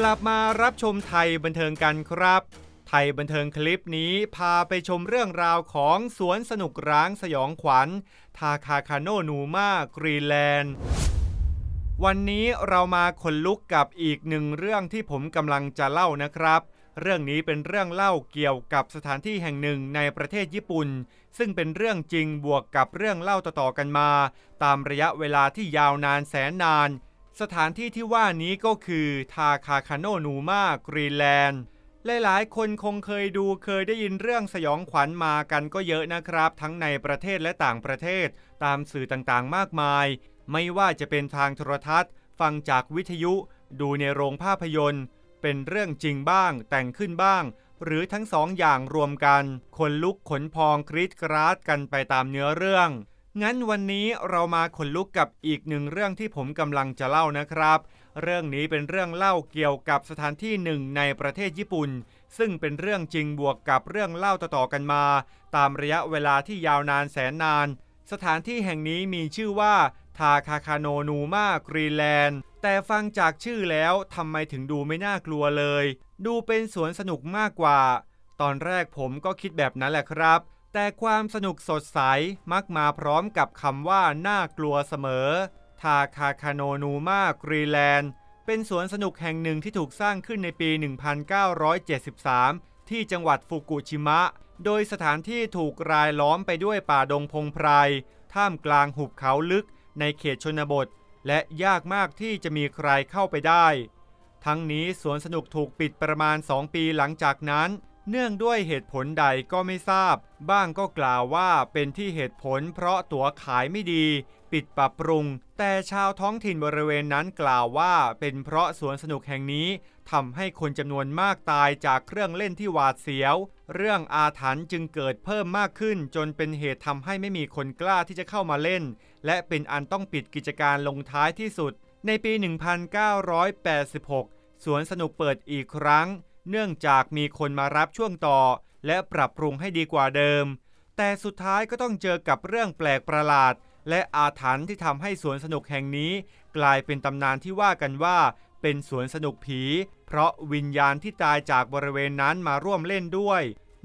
กลับมารับชมไทยบันเทิงกันครับ ไทยบันเทิงคลิปนี้พาไปชมเรื่องราวของสวนสนุกร้างสยองขวัญ ทาคาคาโนนูมากรีแลนด์ วันนี้เรามาขนลุกกับอีกหนึ่งเรื่องที่ผมกำลังจะเล่านะครับ เรื่องนี้เป็นเรื่องเล่าเกี่ยวกับสถานที่แห่งหนึ่งในประเทศญี่ปุ่น ซึ่งเป็นเรื่องจริงบวกกับเรื่องเล่าต่อๆกันมา ตามระยะเวลาที่ยาวนานแสนนาน สถานที่ที่ว่านี้ก็คือทาคาคาโนนูมากรีแลนด์ หลายๆ คนคงเคยดูเคยได้ยินเรื่องสยองขวัญมากันก็เยอะนะครับ ทั้งในประเทศและต่างประเทศ ตามสื่อต่างๆ มากมาย ไม่ว่าจะเป็นทางโทรทัศน์ ฟังจากวิทยุ ดูในโรงภาพยนตร์ เป็นเรื่องจริงบ้าง แต่งขึ้นบ้าง หรือทั้งสองอย่างรวมกัน คนลุกขนพองกรีดกราดกันไปตามเนื้อเรื่อง งั้นวันนี้เรามาขนลุกกับอีกหนึ่งเรื่องที่ผมกำลังจะเล่านะครับ เรื่องนี้เป็นเรื่องเล่าเกี่ยวกับสถานที่หนึ่งในประเทศญี่ปุ่น ซึ่งเป็นเรื่องจริงบวกกับเรื่องเล่าต่อๆกันมา ตามระยะเวลาที่ยาวนานแสนนาน สถานที่แห่งนี้มีชื่อว่าทาคาคาโนนูมากรีแลนด์ แต่ฟังจากชื่อแล้วทำไมถึงดูไม่น่ากลัวเลย ดูเป็นสวนสนุกมากกว่า ตอนแรกผมก็คิดแบบนั้นแหละครับ แต่ความสนุกสดใสมักมาพร้อมกับคำว่าน่ากลัวเสมอ ทาคาคาโนนูมากรีแลนด์ เป็นสวนสนุกแห่งหนึ่งที่ถูกสร้างขึ้นในปี 1973 ที่จังหวัดฟุกุชิมะ โดยสถานที่ถูกรายล้อมไปด้วยป่าดงพงไพร ท่ามกลางหุบเขาลึกในเขตชนบท และยากมากที่จะมีใครเข้าไปได้ ทั้งนี้สวนสนุกถูกปิดประมาณ 2 ปีหลังจากนั้น เนื่องด้วยเหตุผลใดก็ไม่ทราบ บ้างก็กล่าวว่าเป็นที่เหตุผลเพราะตั๋วขายไม่ดี ปิดปรับปรุง แต่ชาวท้องถิ่นบริเวณนั้นกล่าวว่าเป็นเพราะสวนสนุกแห่งนี้ทำให้คนจำนวนมากตายจากเครื่องเล่นที่หวาดเสียว เรื่องอาถรรพ์จึงเกิดเพิ่มมากขึ้น จนเป็นเหตุทำให้ไม่มีคนกล้าที่จะเข้ามาเล่น และเป็นอันต้องปิดกิจการลงท้ายที่สุด ในปี 1986 สวนสนุกเปิดอีกครั้ง เนื่องจากมีคนมารับช่วงต่อ และปรับปรุงให้ดีกว่าเดิม แต่สุดท้ายก็ต้องเจอกับเรื่องแปลกประหลาด และอาถรรพ์ที่ทำให้สวนสนุกแห่งนี้ กลายเป็นตำนานที่ว่ากันว่า เป็นสวนสนุกผี เพราะวิญญาณที่ตายจากบริเวณนั้นมาร่วมเล่นด้วย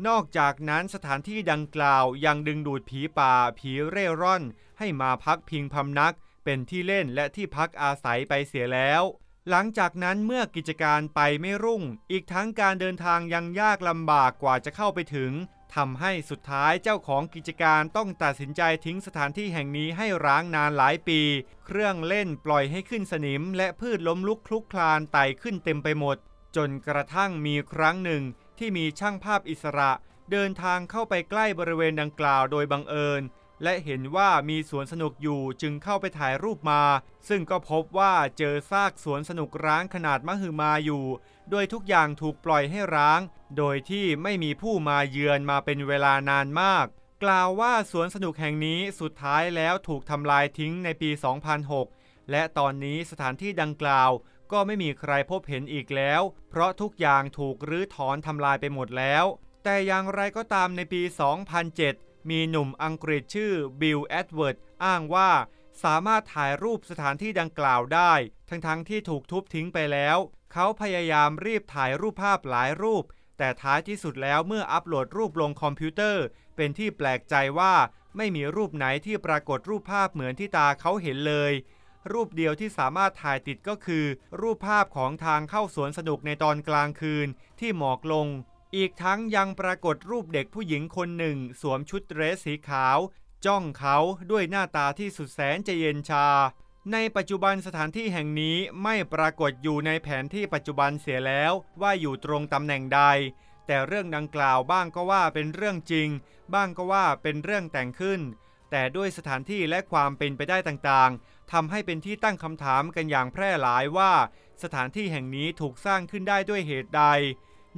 นอกจากนั้นสถานที่ดังกล่าวยังดึงดูดผีป่า ผีเร่ร่อน ให้มาพักพิงพำนัก เป็นที่เล่นและที่พักอาศัยไปเสียแล้ว หลังจากนั้นเมื่อกิจการไปไม่รุ่ง อีกทั้งการเดินทางยังยากลำบากกว่าจะเข้าไปถึงทำให้สุดท้ายเจ้าของกิจการต้องตัดสินใจทิ้งสถานที่แห่งนี้ให้ร้างนานหลายปี เครื่องเล่นปล่อยให้ขึ้นสนิม และพืชล้มลุกคลุกคลานไต่ขึ้นเต็มไปหมด จนกระทั่งมีครั้งหนึ่งที่มีช่างภาพอิสระ เดินทางเข้าไปใกล้บริเวณดังกล่าวโดยบังเอิญ และเห็นว่ามีสวนสนุกอยู่จึงเข้าไปถ่ายรูปมา ซึ่งก็พบว่าเจอซากสวนสนุกร้างขนาดมหึมาอยู่ โดยทุกอย่างถูกปล่อยให้ร้าง โดยที่ไม่มีผู้มาเยือนมาเป็นเวลานานมาก กล่าวว่าสวนสนุกแห่งนี้สุดท้ายแล้วถูกทำลายทิ้งในปี 2006 และตอนนี้สถานที่ดังกล่าว ก็ไม่มีใครพบเห็นอีกแล้ว เพราะทุกอย่างถูกรื้อถอนทำลายไปหมดแล้ว แต่อย่างไรก็ตามในปี 2007 มีหนุ่มอังกฤษชื่อบิลแอดเวิร์ดอ้างว่าสามารถถ่ายรูปสถานที่ดังกล่าวได้ ทั้งๆทที่ถูกทุบทิ้งไปแล้ว เขาพยายามรีบถ่ายรูปภาพหลายรูป แต่ท้ายที่สุดแล้วเมื่ออัปโหลดรูปลงคอมพิวเตอร์ เป็นที่แปลกใจว่าไม่มีรูปไหนที่ปรากฏรูปภาพเหมือนที่ตาเขาเห็นเลย รูปเดียวที่สามารถถ่ายติดก็คือ รูปภาพของทางเข้าสวนสนุกในตอนกลางคืนที่หมอกลง อีกทั้งยังปรากฏรูปเด็กผู้หญิงคนหนึ่ง สวมชุดเดรสสีขาว จ้องเขาด้วยหน้าตาที่สุดแสนจะเย็นชา ในปัจจุบันสถานที่แห่งนี้ไม่ปรากฏอยู่ในแผนที่ปัจจุบันเสียแล้วว่าอยู่ตรงตำแหน่งใด แต่เรื่องดังกล่าวบ้างก็ว่าเป็นเรื่องจริง บ้างก็ว่าเป็นเรื่องแต่งขึ้น แต่ด้วยสถานที่และความเป็นไปได้ต่างๆทำให้เป็นที่ตั้งคำถามกันอย่างแพร่หลายว่า สถานที่แห่งนี้ถูกสร้างขึ้นได้ด้วยเหตุใด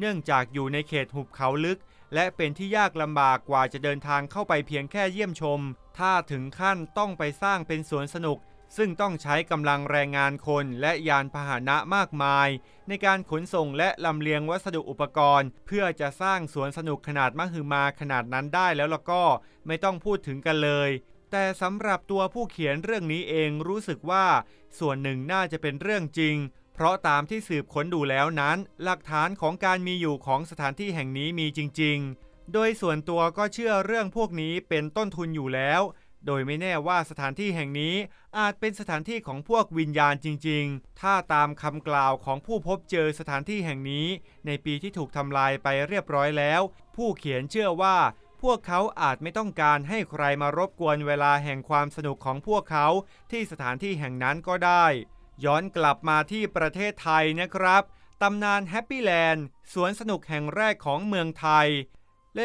เนื่องจากอยู่ในเขตหุบเขาลึก และเป็นที่ยากลำบากกว่าจะเดินทางเข้าไปเพียงแค่เยี่ยมชม ถ้าถึงขั้นต้องไปสร้างเป็นสวนสนุก ซึ่งต้องใช้กำลังแรงงานคนและยานพาหนะมากมาย ในการขนส่งและลำเลียงวัสดุอุปกรณ์ เพื่อจะสร้างสวนสนุกขนาดมหึมาขนาดนั้นได้แล้วล่ะก็ไม่ต้องพูดถึงกันเลยแต่สำหรับตัวผู้เขียนเรื่องนี้เองรู้สึกว่า ส่วนหนึ่งน่าจะเป็นเรื่องจริง เพราะตามที่สืบค้นดูแล้วนั้น หลักฐานของการมีอยู่ของสถานที่แห่งนี้มีจริง ๆ โดยส่วนตัวก็เชื่อเรื่องพวกนี้เป็นต้นทุนอยู่แล้ว โดยไม่แน่ว่าสถานที่แห่งนี้อาจเป็นสถานที่ของพวกวิญญาณจริง ๆ ถ้าตามคำกล่าวของผู้พบเจอสถานที่แห่งนี้ ในปีที่ถูกทำลายไปเรียบร้อยแล้ว ผู้เขียนเชื่อว่าพวกเขาอาจไม่ต้องการให้ใครมารบกวนเวลาแห่งความสนุกของพวกเขาที่สถานที่แห่งนั้นก็ได้ ย้อนกลับมาที่ประเทศไทยนะครับตำนานแฮปปี้แลนด์สวนสนุกแห่งแรกของเมืองไทย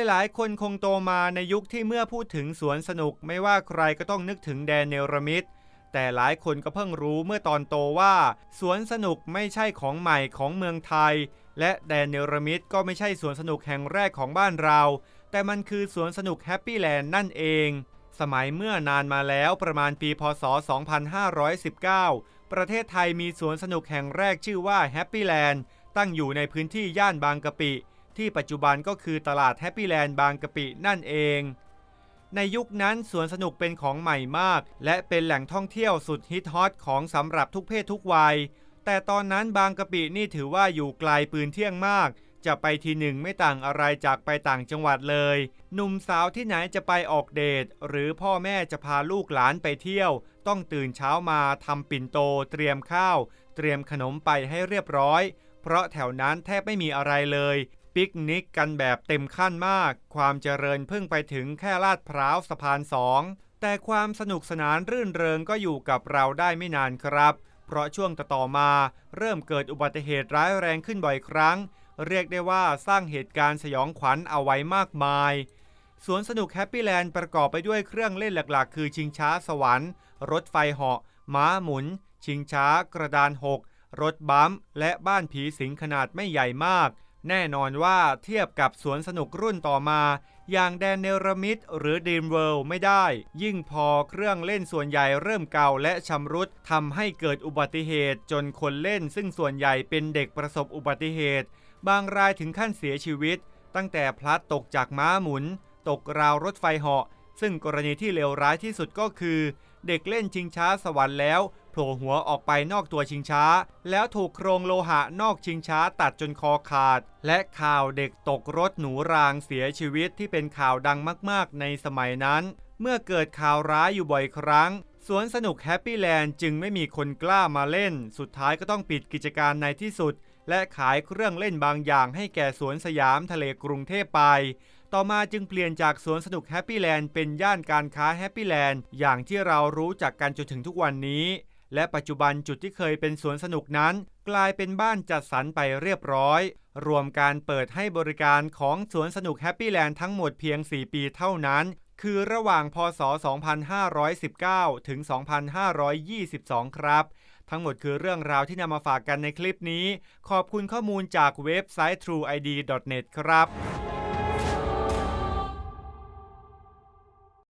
หลายๆ คนคงโตมาในยุคที่เมื่อพูดถึงสวนสนุกไม่ว่าใครก็ต้องนึกถึงแดนเนลมิดแต่หลายคนก็เพิ่งรู้เมื่อตอนโตว่า สวนสนุกไม่ใช่ของใหม่ของเมืองไทย และแดนเนลมิดก็ไม่ใช่สวนสนุกแห่งแรกของบ้านเรา แต่มันคือสวนสนุกแฮปปี้แลนด์นั่นเอง สมัยเมื่อนานมาแล้วประมาณปีพศ 2519 ประเทศไทยมีสวนสนุกแห่งแรกชื่อว่าแฮปปี้แลนด์ตั้งอยู่ในพื้นที่ย่านบางกะปิ ที่ปัจจุบันก็คือตลาดแฮปปี้แลนด์บางกะปินั่นเอง ในยุคนั้นสวนสนุกเป็นของใหม่มาก และเป็นแหล่งท่องเที่ยวสุดฮิตฮอตของสำหรับทุกเพศทุกวัย แต่ตอนนั้นบางกะปินี่ถือว่าอยู่ไกลปืนเที่ยงมาก จะไปทีหนึ่งไม่ต่างอะไรจากไปต่างจังหวัดเลย หนุ่มสาวที่ไหนจะไปออกเดท หรือพ่อแม่จะพาลูกหลานไปเที่ยว ต้องตื่นเช้ามาทำปิ่นโต เตรียมข้าว เตรียมขนมไปให้เรียบร้อย เพราะแถวนั้นแทบไม่มีอะไรเลยปิกนิกกันแบบเต็มขั้นมาก ความเจริญเพิ่งไปถึงแค่ลาดพร้าวสะพานสองแต่ความสนุกสนานรื่นเริงก็อยู่กับเราได้ไม่นานครับ เพราะช่วงต่อมาเริ่มเกิดอุบัติเหตุร้ายแรงขึ้นบ่อยครั้ง เรียกได้ว่าสร้างเหตุการณ์สยองขวัญเอาไว้มากมาย สวนสนุกแฮปปี้แลนด์ประกอบไปด้วยเครื่องเล่นหลักๆ คือชิงช้าสวรรค์ รถไฟเหาะ ม้าหมุน ชิงช้ากระดานหกรถบัมและบ้านผีสิงขนาดไม่ใหญ่มาก แน่นอนว่าเทียบกับสวนสนุกรุ่นต่อมา อย่างแดนเนลมิดหรือดีมเวิลด์ไม่ได้ ยิ่งพอเครื่องเล่นส่วนใหญ่เริ่มเก่าและชำรุดทำให้เกิดอุบัติเหตุ จนคนเล่นซึ่งส่วนใหญ่เป็นเด็กประสบอุบัติเหตุ บางรายถึงขั้นเสียชีวิต ตั้งแต่พลัดตกจากม้าหมุน ตกราวรถไฟเหาะ ซึ่งกรณีที่เลวร้ายที่สุดก็คือ เด็กเล่นชิงช้าสวรรค์แล้วโผล่หัวออกไปนอกตัวชิงช้า แล้วถูกโครงโลหะนอกชิงช้าตัดจนคอขาด และข่าวเด็กตกรถหนูรางเสียชีวิตที่เป็นข่าวดังมากๆ ในสมัยนั้น เมื่อเกิดข่าวร้ายอยู่บ่อยครั้งสวนสนุกแฮปปี้แลนด์จึงไม่มีคนกล้ามาเล่น สุดท้ายก็ต้องปิดกิจการในที่สุด และขายเครื่องเล่นบางอย่างให้แก่สวนสยามทะเลกรุงเทพไป ต่อมาจึงเปลี่ยนจากสวนสนุกแฮปปี้แลนด์เป็นย่านการค้าแฮปปี้แลนด์อย่างที่เรารู้จักกันจนถึงทุกวันนี้ และปัจจุบันจุดที่เคยเป็นสวนสนุกนั้น กลายเป็นบ้านจัดสรรไปเรียบร้อย รวมการเปิดให้บริการของสวนสนุกแฮปปี้แลนด์ทั้งหมดเพียง 4 ปีเท่านั้น คือระหว่างพศ 2519 ถึง 2522 ครับ ทั้งหมดคือเรื่องราวที่นำมาฝากกันในคลิปนี้ ขอบคุณข้อมูลจากเว็บไซต์ trueid.net ครับ